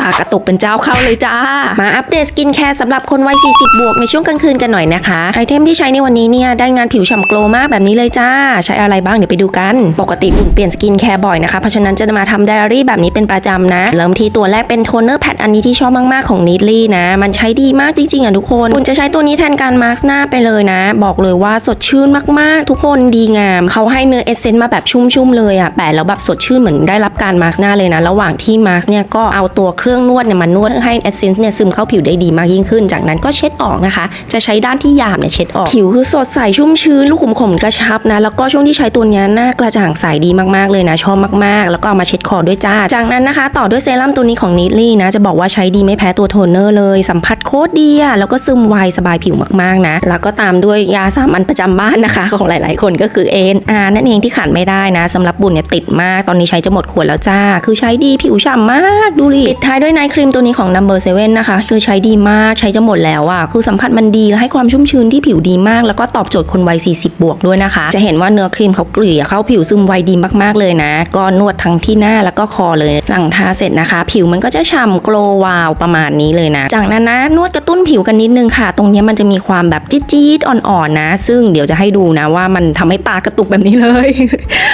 ตากระตุกเป็นเจ้าเข้าเลยจ้า มาอัปเดตสกินแคร์สำหรับคนวัย 40 บวกในช่วงกลางคืนกันหน่อยนะคะ ไอเทมที่ใช้ในวันนี้เนี่ยได้งานผิวฉ่ำโกลมากแบบนี้เลยจ้า ใช้อะไรบ้างเดี๋ยวไปดูกัน ปกติปุ่นเปลี่ยนสกินแคร์บ่อยนะคะ เพราะฉะนั้นจะมาทำไดอารี่แบบนี้เป็นประจำนะ เริ่มที่ตัวแรกเป็นโทนเนอร์แพดอันนี้ที่ชอบมากๆของนิดลี่นะ มันใช้ดีมากจริงๆอะทุกคนปุ่นจะใช้ตัวนี้แทนการมาร์กหน้าไปเลยนะ บอกเลยว่าสดชื่นมากๆ ทุกคนดีงาม เขาให้เนื้อเอเซนต์มาแบบชุ่มๆเลยอะแปะแล้วแบบสดชื่นเหมือนได้รับการมาร์กหน้าเลยนะ ระหว่างที่มาร์กเนี่ยก็เอาตัวเครื่องนวดเนี่ยมานวดให้เอเซนต์เนี่ยซึมเข้าผิวได้ดีมากยิ่งขึ้น จากนั้นก็เช็ดออกนะคะ จะใช้ด้านที่หยาบเนี่ยเช็ดออก ผิวคือสดใสชุ่มชื้นลูกขุมขนกระชับนะ แล้วก็ช่วงที่ใช้ตัวนี้หน้ากระจ่างใสดีมากๆเลยนะชอบมากๆ แล้วก็เอามาเช็ดคอด้วยจ้า จากนั้นนะคะ ต่อด้วยเซรั่มตัวนี้ของนิดลี่นะจะบอกว่าใช้ดีไม่แพ้ตัวโทนเนอร์เลยสัมผัสโคตรดีอะแล้วก็ซึมไวสบายผิวมากๆนะ แล้วก็ตามด้วยยาสามัญประจำบ้านนะคะ ของหลาย ๆ คนก็คือ ANR นั่นเองที่ขาดไม่ได้นะสำหรับบุญเนี่ยติดมากตอนนี้ใช้จะหมดขวดแล้วจ้า คือใช้ดีผิวฉ่ำมากดูดิปิดท้ายด้วยไนท์ครีมตัวนี้ของ Number 7 นะคะ คือใช้ดีมากใช้จะหมดแล้วอะคือสัมผัสมันดีและให้ความชุ่มชื้นที่ผิวดีมาก แล้วก็ตอบโจทย์คนวัย 40 บวกด้วยนะคะ จะเห็นว่าเนื้อครีมเขาเกลี่ยเข้าผิวซึมไวดีมากๆเลยนะ ก็นวดทั้งที่หน้าแล้วก็คอเลยหลังทาเสร็จนะคะ ผิวมันก็จะฉ่ำโกลวาวประมาณนี้เลยนะ จากนั้นนะนวดกระตุ้นผิวกันนิดนึงค่ะ ตรงนี้มันจะมีความแบบจี๊ดๆอ่อนๆนะ ซึ่งเดี๋ยวจะให้ดูนะว่ามันทำให้ตากระตุกแบบนี้เลย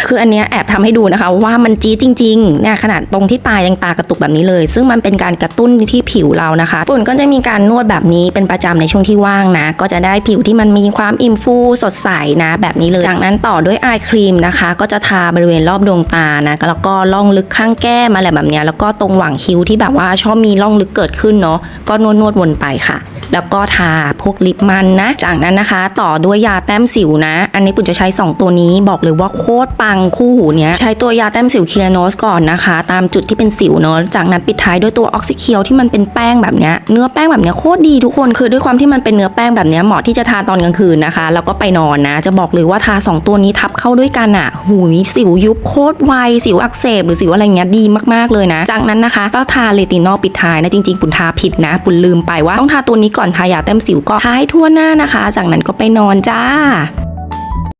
คืออันเนี้ยแอบทำให้ดูนะคะว่ามันจี๊จริงๆเนี่ยขนาดตรงที่ตายังตากระตุกแบบนี้เลย ซึ่งมันเป็นการกระตุ้นที่ผิวเรานะคะปุ่นก็จะมีการนวดแบบนี้เป็นประจำในช่วงที่ว่างนะ ก็จะได้ผิวที่มันมีความอิ่มฟูสดใสนะแบบนี้เลย จากนั้นต่อด้วยอายครีมนะคะ ก็จะทาบริเวณรอบดวงตานะแล้วก็ล่องลึกข้างแก้มอะไรแบบเนี้ยแล้วก็ตรงหว่างคิ้วที่แบบว่าชอบมีร่องลึกเกิดขึ้นเนาะก็นวดนวดวนไปค่ะ แล้วก็ทาพวกลิปมันนะ จากนั้นนะคะ ต่อด้วยยาแต้มสิวนะ อันนี้ปุ่นจะใช้ 2 ตัวนี้บอกเลยว่าโคตรปังคู่หูเนี้ยใช้ตัวยาแต้มสิวคีรโนสก่อนนะคะ ตามจุดที่เป็นสิวเนาะจากนั้นปิดท้ายด้วยตัวออกซิเคียวที่มันเป็นแป้งแบบเนี้ยเนื้อแป้งแบบเนี้ยโคตรดีทุกคนคือด้วยความที่มันเป็นเนื้อแป้งแบบเนี้ยเหมาะที่จะทาตอนกลางคืนนะคะ แล้วก็ไปนอนนะ จะบอกเลยว่าทาสองตัวนี้ทับเข้าด้วยกันอะหูยสิวยุบโคตรไวสิวอักเสบหรือสิวอะไรเงี้ยดีมากๆเลยนะ จากนั้นนะคะก็ทาเลตินอลปิดท้ายนะจริงๆปุ่นทาผิดนะ ปุ่นลืมไปว่าต้องทาตัวนี้ก่อนทายาแต้มสิวก็ทาให้ทั่วหน้านะคะ จากนั้นก็ไปนอนจ้า